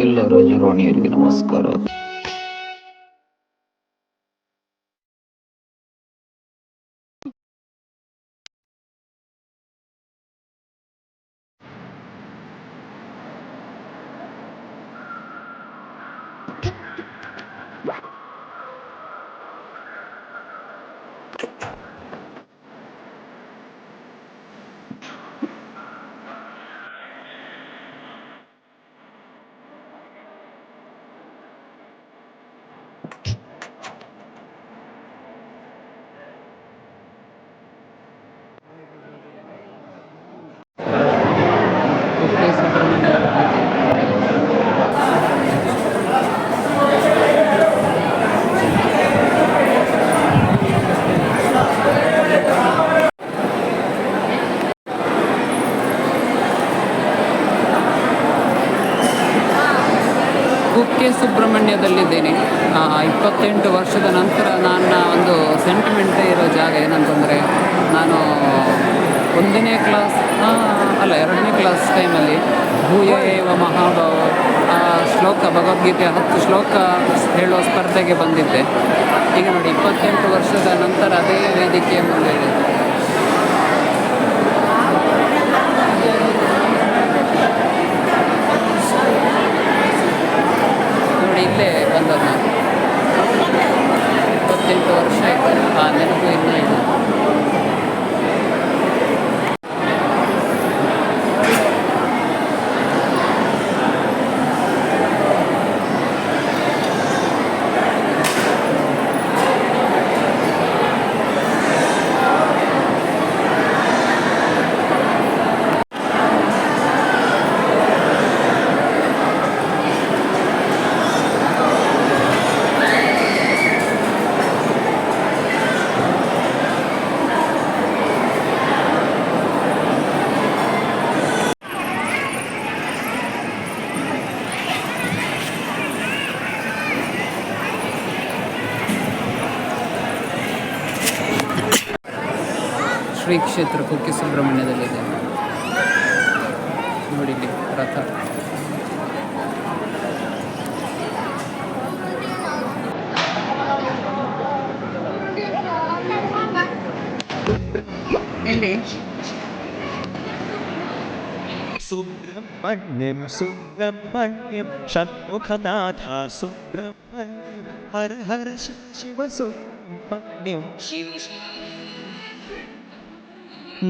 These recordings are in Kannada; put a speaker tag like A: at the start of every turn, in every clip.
A: ಎಲ್ಲ ರಾಜರಾಣಿಯರಿಗೆ ನಮಸ್ಕಾರ
B: ಇಪ್ಪತ್ತೆಂಟು ವರ್ಷದ ನಂತರ ನನ್ನ ಒಂದು ಸೆಂಟಿಮೆಂಟ್ ಇರೋ ಜಾಗ ಏನಂತಂದರೆ, ನಾನು ಒಂದನೇ ಕ್ಲಾಸ್ ಅಲ್ಲ ಎರಡನೇ ಕ್ಲಾಸ್ ಟೈಮಲ್ಲಿ ಭೂಯ ಏವ ಮಹಾಭಾವ, ಆ ಶ್ಲೋಕ ಭಗವದ್ಗೀತೆ ಹತ್ತು ಶ್ಲೋಕ ಹೇಳುವ ಸ್ಪರ್ಧೆಗೆ ಬಂದಿದ್ದೆ. ಈಗ ನೋಡಿ ಇಪ್ಪತ್ತೆಂಟು ವರ್ಷದ ನಂತರ ಅದೇ ವೇದಿಕೆಯ ಮುಂದೆ ಇದೆ. ನೋಡಿ ಇಲ್ಲೇ ಬಂದದ್ದು വർഷമായിട്ട് അങ്ങനെ പോയിരുന്നു ಶ್ರೀ ಕ್ಷೇತ್ರ ಕುಕ್ಕೆ ಸುಬ್ರಹ್ಮಣ್ಯದಲ್ಲಿದೆ ನೋಡಿ ಇಲ್ಲಿ ರಥ. ಎಲ್ಲಿ
C: ಸುಬ್ರಹ್ಮಣ್ಯಂ ಸುಬ್ರಹ್ಮಣ್ಯಂ ಷಣ್ಮುಖನಾಥ. ಸುಬ್ರಹ್ಮಣ್ಯಂ ಹರ ಹರ ಶಿವ ಸುಬ್ರಹ್ಮಣ್ಯಂ. ಶಿವ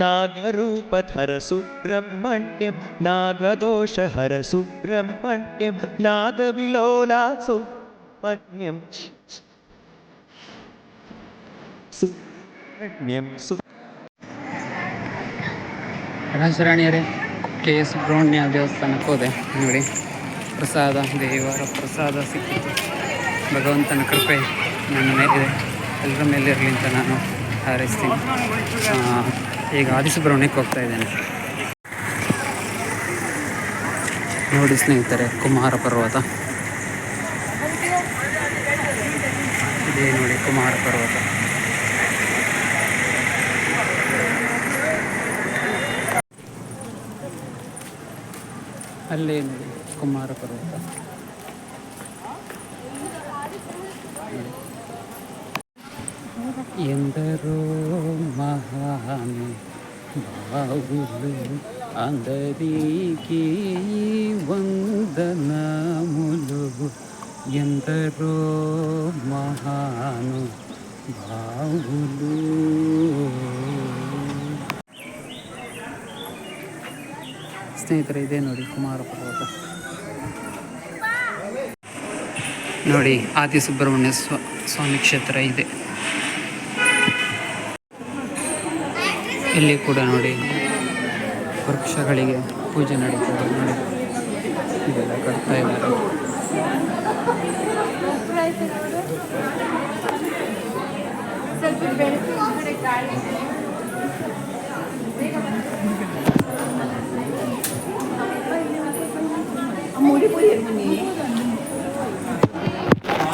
C: नागरूपधर सुब्रह्मण्यं नागदोषहर सुब्रह्मण्यं नागविलोला सुब्रह्मण्यं सुब्रह्मण्यं सु
B: ರಾಜರಾಣಿಯರೇ ಕೆ ಎಸ್ ಸುಬ್ರಹ್ಮಣ್ಯ ದೇವಸ್ಥಾನಕ್ಕೆ ಹೋದೆ ನೋಡಿ ಪ್ರಸಾದ ದೇವರ ಪ್ರಸಾದ ಸಿಕ್ಕಿತು ಭಗವಂತನ ಕೃಪೆ ನನ್ನ ಮೇಲಿದೆ ಎಲ್ಲರ ಮೇಲೆ ಇರಲಿ ಅಂತ ನಾನು ಹಾರೈಸ್ತೀನಿ ಆ, ಈಗ ಆದಿಸುಬ್ರಹ್ಮಣ್ಯಕ್ಕೆ ಹೋಗ್ತಾ ಇದ್ದೇನೆ. ನೋಡಿ ಸ್ನೇಹಿತರೆ ಕುಮಾರ ಪರ್ವತ. ಇದೇ ನೋಡಿ ಕುಮಾರ ಪರ್ವತ. ಅಲ್ಲೇ ನೋಡಿ ಕುಮಾರ ಪರ್ವತ. ಎಂದರೋ ಬಾವುಲು అందరికీ వందనములు ఎందరో మహాను భావులు ಸ್ನೇಹಿತರೆ ಇದೆ ನೋಡಿ ಕುಮಾರ ಪರ್ವತ ನೋಡಿ ಆದಿ ಸುಬ್ರಹ್ಮಣ್ಯ ಸ್ವ ಸ್ವಾಮಿ ಕ್ಷೇತ್ರ ಇದೆ ಇಲ್ಲಿ ಕೂಡ ನೋಡಿ ವೃಕ್ಷಗಳಿಗೆ ಪೂಜೆ ನಡೀತದೆ ನೋಡಿ. ಇದೆಲ್ಲ ಕಟ್ತಾ ಇದ್ದಾರೆ.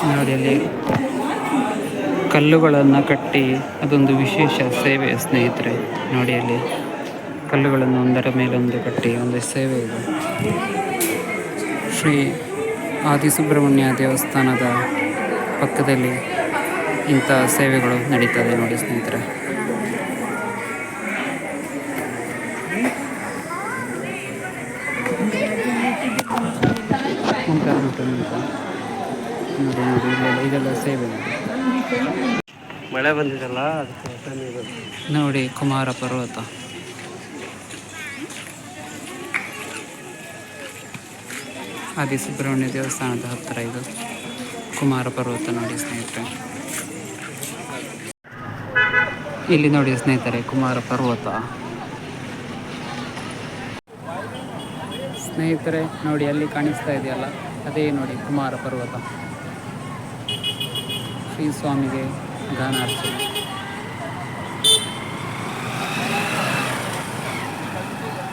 B: ನೋಡಿ ಅಲ್ಲಿ ಕಲ್ಲುಗಳನ್ನು ಕಟ್ಟಿ ಅದೊಂದು ವಿಶೇಷ ಸೇವೆ ಸ್ನೇಹಿತರೆ, ನೋಡಿ ಅಲ್ಲಿ. ಕಲ್ಲುಗಳನ್ನು ಒಂದರ ಮೇಲೊಂದು ಕಟ್ಟಿ, ಒಂದು ಸೇವೆ ಇದೆ. ಶ್ರೀ ಆದಿಸುಬ್ರಹ್ಮಣ್ಯ ದೇವಸ್ಥಾನದ ಪಕ್ಕದಲ್ಲಿ ಇಂಥ ಸೇವೆಗಳು ನಡೀತದೆ ನೋಡಿ ಸ್ನೇಹಿತರೆ. ನೋಡಿ ನೋಡಿ ಇಲ್ಲೆಲ್ಲ ಇದೆಲ್ಲ ಸೇವೆ
D: ಮಳೆ ಬಂದಿದಲ್ಲ ಅದಕ್ಕೆ.
B: ನೋಡಿ ಕುಮಾರ ಪರ್ವತ. ಆದಿ ಸುಬ್ರಹ್ಮಣ್ಯ ದೇವಸ್ಥಾನದ ಹತ್ತಿರ ಇದು. ಕುಮಾರ ಪರ್ವತ ನೋಡಿ ಸ್ನೇಹಿತರೆ. ಇಲ್ಲಿ ನೋಡಿ ಸ್ನೇಹಿತರೆ ಕುಮಾರ ಪರ್ವತ. ಸ್ನೇಹಿತರೆ ನೋಡಿ ಅಲ್ಲಿ ಕಾಣಿಸ್ತಾ ಇದೆಯಲ್ಲ ಅದೇ ನೋಡಿ ಕುಮಾರ ಪರ್ವತ. ಶ್ರೀ ಸ್ವಾಮಿಗೆ ಗಾನಾರ್ಚನೆ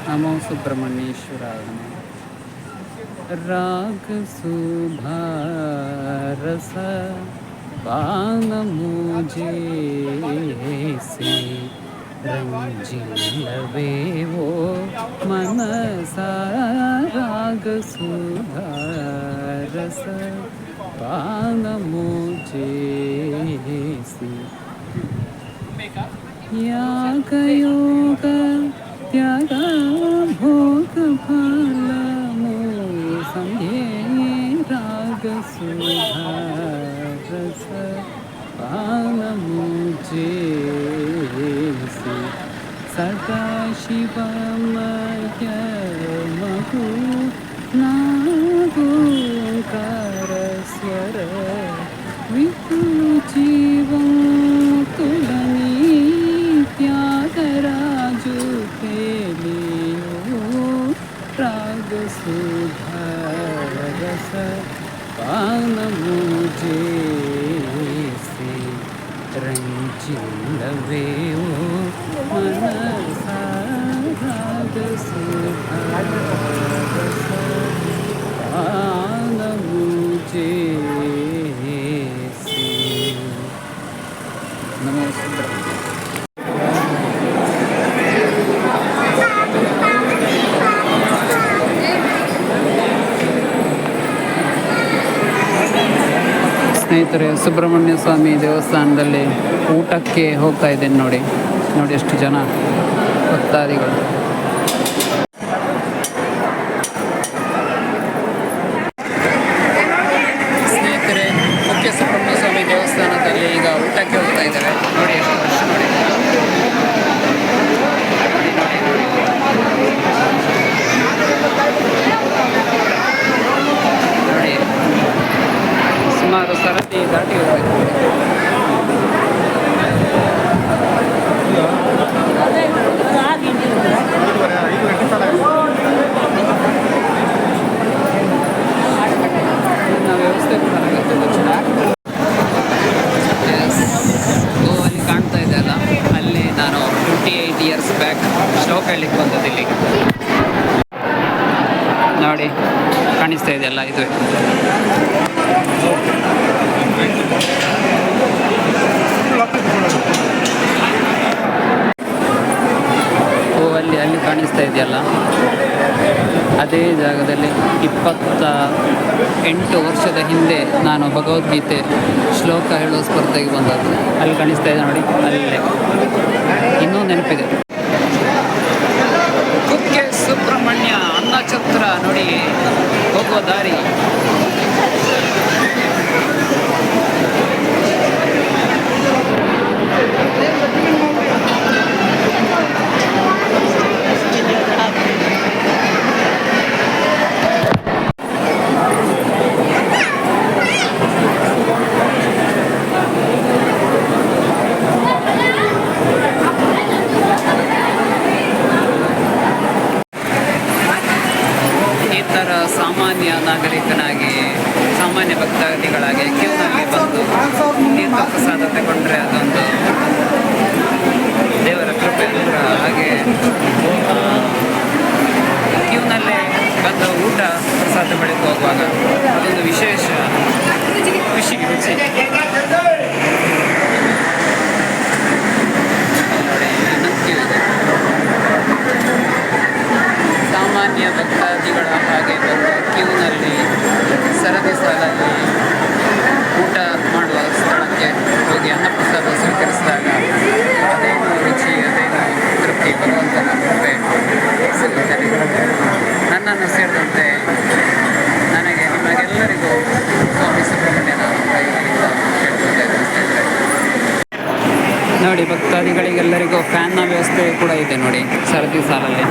B: ನಮೋ ಸುಬ್ರಹ್ಮಣ್ಯೇಶ್ವರಾಯ ನಮಃ. ರಾಗ ಸುಭಾರಸ ಪಾನ ಮುಜೆ से ರಂಜಿಲ್ಲವೇ ಓ ಮನಸ ರಾಗ పానము చేసి యాకయోగ త్యాగ భోగ ఫలము సంధ్యే రాగ సుధారస పానము చేసి ಸ್ನೇಹಿತರೆ ಸುಬ್ರಹ್ಮಣ್ಯ ಸ್ವಾಮಿ ದೇವಸ್ಥಾನದಲ್ಲಿ ಊಟಕ್ಕೆ ಹೋಗ್ತಾ ಇದ್ದೇನೆ ನೋಡಿ. ನೋಡಿ ಎಷ್ಟು ಜನ ಭಕ್ತಾದಿಗಳು ಸ್ನೇಹಿತರೆ ಮುಖ್ಯ ಸುಬ್ರಹ್ಮಣ್ಯ ಸ್ವಾಮಿ ದೇವಸ್ಥಾನದಲ್ಲಿ ಈಗ ಊಟಕ್ಕೆ ಹೋಗ್ತಾ ಇದ್ದಾರೆ ನೋಡಿ ಎಷ್ಟು ವರ್ಷ ನೋಡಿ ನೋಡಿ ಸುಮಾರು ಸರದಿ ದಾಟಿ ಹೋಗ್ಬೇಕು ನಾವು ವ್ಯವಸ್ಥೆ ಮಾಡಬೇಕು ಗೊತ್ತಿಲ್ಲ Yes. ಓ ಅಲ್ಲಿ ಕಾಣ್ತಾ ಇದೆ ಅಲ್ಲ ಅಲ್ಲಿ ನಾನು ಟ್ವೆಂಟಿ ಏಯ್ಟ್ ಇಯರ್ಸ್ ಬ್ಯಾಕ್ ಶ್ಲೋಕ ಹೇಳಲಿಕ್ಕೆ ಬಂದದ್ದು ಇಲ್ಲಿಗೆ ಕಾಣಿಸ್ತಾ ಇದೆಯಲ್ಲ ಇದು. ಓ, ಅಲ್ಲಿ ಅಲ್ಲಿ ಕಾಣಿಸ್ತಾ ಇದೆಯಲ್ಲ? ಅದೇ ಜಾಗದಲ್ಲಿ ಇಪ್ಪತ್ತ ಎಂಟು ವರ್ಷದ ಹಿಂದೆ ನಾನು ಭಗವದ್ಗೀತೆ ಶ್ಲೋಕ ಹೇಳುವ ಸ್ಪರ್ಧೆಗೆ ಬಂದದ್ದು. ಅಲ್ಲಿ ಕಾಣಿಸ್ತಾ ಇದೆ ನೋಡಿ, ಅಲ್ಲೇ. ಇನ್ನೂ ನೆನಪಿದೆ. ಕುಕ್ಕೆ ಸುಬ್ರಹ್ಮಣ್ಯ ಅನ್ನಛತ್ರ ನೋಡಿ ಹೋಗುವ ದಾರಿ ಈ ಥರ ಸಾಮಾನ್ಯ ನಾಗರಿಕನಾಗಿ ಸಾಮಾನ್ಯ ಭಕ್ತಾದಿಗಳಾಗಿ ಕ್ಯೂನಲ್ಲಿ ಬಂದು ತೀರ್ಥ ಪ್ರಸಾದ ತಗೊಂಡ್ರೆ ಅದೊಂದು ದೇವರ ಕೃಪೆ ಹಾಗೆ ಕ್ಯೂನಲ್ಲೇ ಬಂದ ಊಟ ಪ್ರಸಾದ ಬಳಿಕ ಹೋಗುವಾಗ ಅದೊಂದು ವಿಶೇಷ ಖುಷಿ, ರುಚಿ. ಸಾಮಾನ್ಯ ಭಕ್ತಾದಿಗಳ ಹಾಗೆ ಬಂದು ಕ್ಯೂನಲ್ಲಿ ಸರದಿ ಸಾಲಲ್ಲಿ ಊಟ ಮಾಡುವ ಸ್ಥಳಕ್ಕೆ ಹೋಗಿ ಅನ್ನಪ್ರಸಾದ ಸ್ವೀಕರಿಸಿದಾಗ ಅದೇನು ರುಚಿ ಅದೇನು ತೃಪ್ತಿ ಭಗವಂತನ ಕೃಪೆ ಸಿಗುತ್ತದೆ. ನನ್ನನ್ನು ಸೇರಿದಂತೆ ನನಗೆ ನಿಮಗೆಲ್ಲರಿಗೂ ಸ್ವಾಮಿ ಸುಬ್ರಹ್ಮಣ್ಯನ ನೋಡಿ ಭಕ್ತಾದಿಗಳಿಗೆಲ್ಲರಿಗೂ ಫ್ಯಾನ್ನ ವ್ಯವಸ್ಥೆ ಕೂಡ ಇದೆ ನೋಡಿ, ಸರದಿ ಸಾಲಲ್ಲಿ.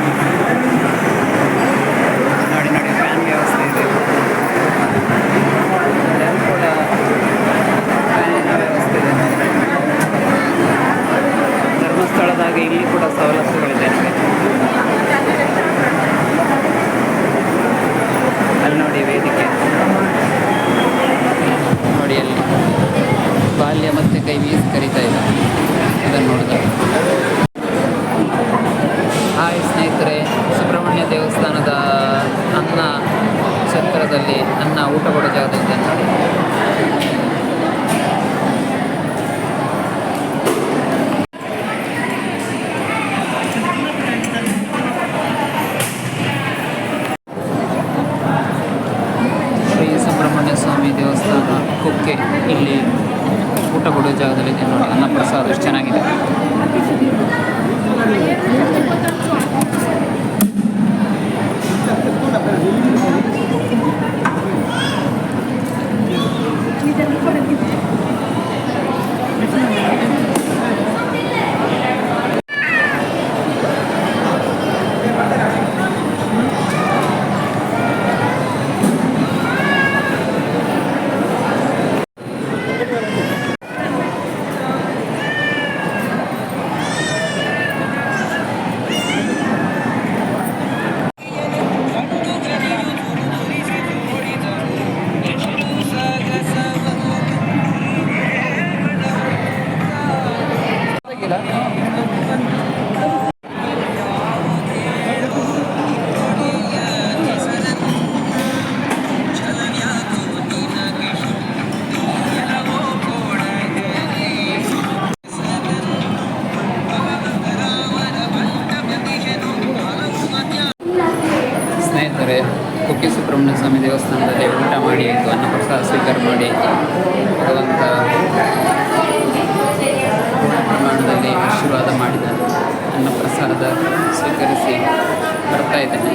B: ಬರ್ತಾ ಇದ್ದೇನೆ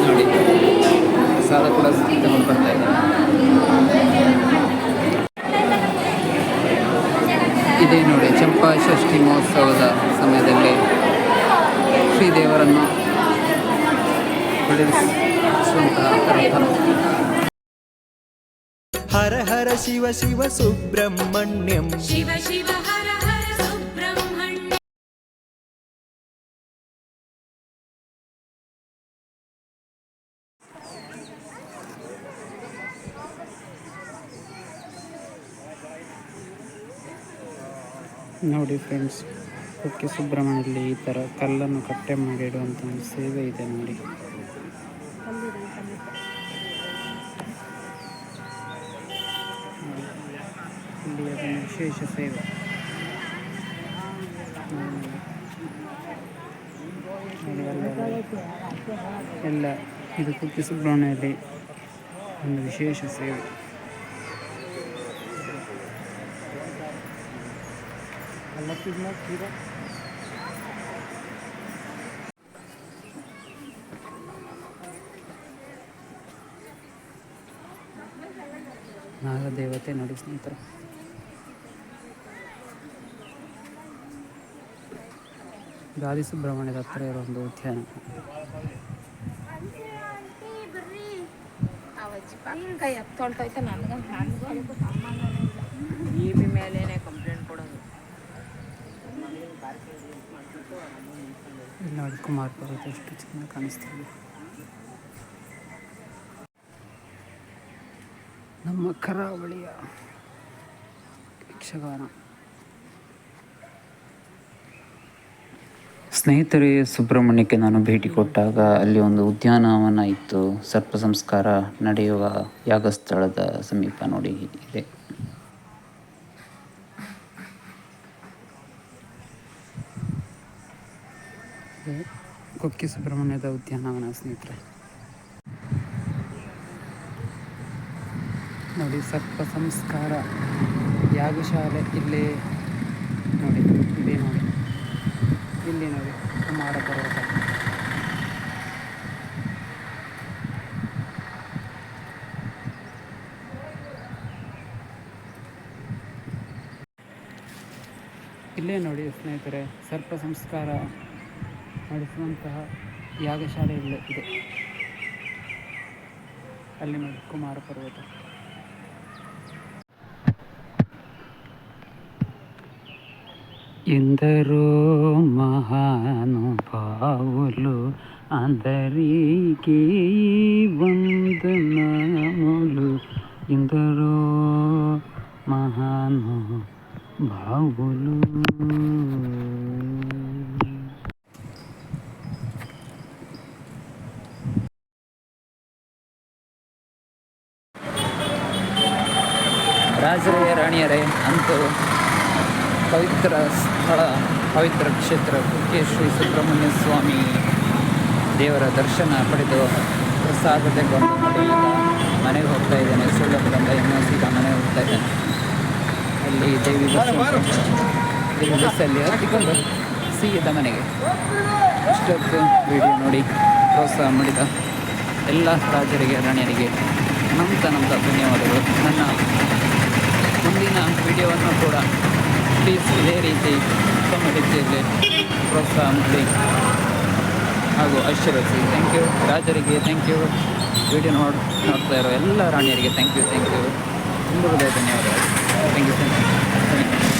B: ನೋಡಿ ಪ್ರಸಾದ ಕೂಡ ತಗೊಂಡು ಬರ್ತಾ ಇದ್ದೇನೆ ಇದೇ ನೋಡಿ ಚಂಪಾ ಷಷ್ಠಿ ಮಹೋತ್ಸವದ ಸಮಯದಲ್ಲಿ ಶ್ರೀದೇವರನ್ನು
C: ಹರ ಹರ ಶಿವ ಶಿವ ಸುಬ್ರಹ್ಮಣ್ಯಂ.
E: ಶಿವ ಶಿವ ಹರ
B: ನೋಡಿ ಫ್ರೆಂಡ್ಸ್ ಕುಕ್ಕೆ ಸುಬ್ರಹ್ಮಣ್ಯಲ್ಲಿ ಈ ಥರ ಕಲ್ಲನ್ನು ಕಟ್ಟೆ ಮಾಡಿಡುವಂಥ ಒಂದು ಸೇವೆ ಇದೆ ನೋಡಿ. ಇಲ್ಲಿ ಅದೊಂದು ವಿಶೇಷ ಸೇವೆ. ಎಲ್ಲ ಇದು ಕುಕ್ಕೆ ಸುಬ್ರಹ್ಮಣ್ಯದಲ್ಲಿ ಒಂದು ವಿಶೇಷ ಸೇವೆ. ನಾಗದೇವತೆ ನೋಡಿ ಸ್ನೇಹಿತರು. ಗಾಲಿ ಸುಬ್ರಹ್ಮಣ್ಯದ ಹತ್ರ ಇರೋ ಒಂದು ಉದ್ಯಾನ.
E: ಕೈ ಹತ್ತೊಳ್ತೈತೆ ನನಗೆ ನನಗೂ
B: ಇ ಬಿ ಮೇಲೇನೆ ಕಂಪ್ಲೇಂಟ್ ಕೊಡೋದು. ನೋಡಿ, ಕುಮಾರ್ ಪರ್ವತ ಎಷ್ಟು ಚೆನ್ನಾಗಿ ಕಾಣಿಸ್ತಿದೆ. ನಮ್ಮ ಕರಾವಳಿಯ ಯಕ್ಷಗಾನ. ಸ್ನೇಹಿತರೇ, ಸುಬ್ರಹ್ಮಣ್ಯಕ್ಕೆ ನಾನು ಭೇಟಿ ಕೊಟ್ಟಾಗ ಅಲ್ಲಿ ಒಂದು ಉದ್ಯಾನವನ ಇತ್ತು. ಸರ್ಪ ಸಂಸ್ಕಾರ ನಡೆಯುವ ಯಾಗಸ್ಥಳದ ಸಮೀಪ ನೋಡಿ ಇದೆ. ಇದು ಕುಕ್ಕೆ ಸುಬ್ರಹ್ಮಣ್ಯದ ಉದ್ಯಾನವನ ಸ್ನೇಹಿತರೆ. ನೋಡಿ, ಸರ್ಪ ಸಂಸ್ಕಾರ ಯಾಗಶಾಲೆ ಇಲ್ಲಿ ನೋಡಿ ಇಲ್ಲಿ ನೋಡಿ. ಇಲ್ಲಿ ನೋಡಿ ಕುಮಾರ ಪರ್ವತ ಇಲ್ಲೇ ನೋಡಿ ಸ್ನೇಹಿತರೆ, ಸರ್ಪ ಸಂಸ್ಕಾರ ಮಾಡಿಸುವಂತಹ ಯಾಗಶಾಲೆ ಇಲ್ಲೇ ಇದೆ ಅಲ್ಲಿ ನೋಡಿ ಕುಮಾರ ಪರ್ವತ ఎందరో మహానుభావులు అందరికీ వందనములు ఎందరో మహానుభావులు ಪವಿತ್ರ ಕ್ಷೇತ್ರ ಕುಕ್ಕೆ ಶ್ರೀ ಸುಬ್ರಹ್ಮಣ್ಯ ಸ್ವಾಮಿ ದೇವರ ದರ್ಶನ ಪಡೆದು ಪ್ರಸಾದ ತೆಗೆದುಕೊಂಡು ಮನೆಯಿಂದ ಮನೆಗೆ ಹೋಗ್ತಾ ಇದ್ದೇನೆ. ಸುಳ್ಳಪುರದಿಂದ ಇನ್ನೂ ಸೀದಾ ಮನೆಗೆ ಹೋಗ್ತಾ ಇದ್ದೇನೆ. ಅಲ್ಲಿ ದೇವಿ ದೇವಿ ಬಸ್ಸಲ್ಲಿ ಹತ್ತಿಕೊಂಡು ಸೀದಾ ಮನೆಗೆ. ಇಷ್ಟೊತ್ತು ವಿಡಿಯೋ ನೋಡಿ ಪ್ರೋತ್ಸಾಹ ಮಾಡಿದ ಎಲ್ಲ ರಾಜರಿಗೆ ರಾಣಿಯರಿಗೆ ನಮ್ಮ ಅನಂತ ಧನ್ಯವಾದಗಳು. ನನ್ನ ಮುಂದಿನ ವಿಡಿಯೋವನ್ನು ಕೂಡ ಪ್ಲೀಸ್ ಇದೇ ರೀತಿ ಉತ್ತಮ ರೀತಿಯಲ್ಲಿ ಪ್ರೋತ್ಸಾಹ ಮಾಡಿ ಹಾಗೂ ಆಶೀರ್ವದಿಸಿ ಥ್ಯಾಂಕ್ ಯು ರಾಜರಿಗೆ ಥ್ಯಾಂಕ್ ಯು ವಿಡಿಯೋ ನೋಡ್, ನೋಡ್ತಾ ಇರೋ ಎಲ್ಲ ರಾಣಿಯರಿಗೆ ಥ್ಯಾಂಕ್ ಯು ಥ್ಯಾಂಕ್ ಯು ತುಂಬ ಹೃದಯ ಧನ್ಯವಾದಗಳು. Thank you thank you